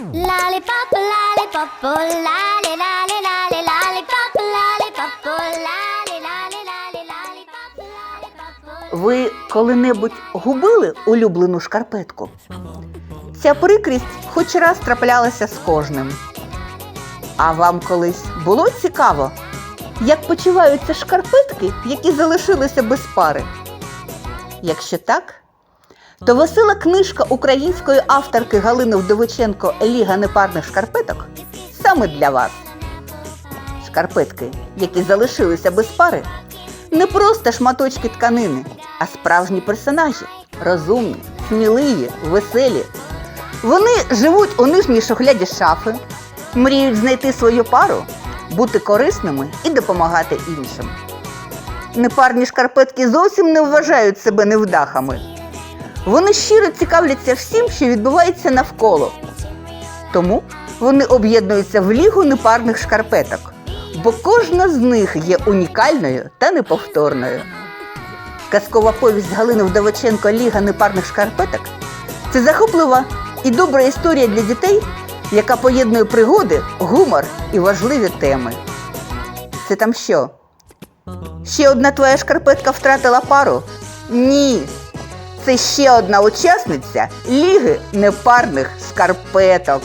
Lollipop, lollipop, oh, lolly, lolly, lolly, lollipop, lollipop, oh, lolly, oh. Ви коли-небудь губили улюблену шкарпетку? Ця прикрість хоч раз траплялася з кожним. А вам колись було цікаво, як почуваються шкарпетки, які залишилися без пари? Якщо так, то весела книжка української авторки Галини Вдовиченко Ліга непарних шкарпеток саме для вас. Шкарпетки, які залишилися без пари, не просто шматочки тканини, а справжні персонажі розумні, сміливі, веселі. Вони живуть у нижній шухляді шафи, мріють знайти свою пару, бути корисними і допомагати іншим. Непарні шкарпетки зовсім не вважають себе невдахами. Вони щиро цікавляться всім, що відбувається навколо. Тому вони об'єднуються в лігу непарних шкарпеток, бо кожна з них є унікальною та неповторною. Казкова повість Галини Вдовиченко Ліга непарних шкарпеток це захоплива і добра історія для дітей, яка поєднує пригоди, гумор і важливі теми. Це там що? Ще одна твоя шкарпетка втратила пару? Ні. Це ще одна учасниця Ліги непарних шкарпеток.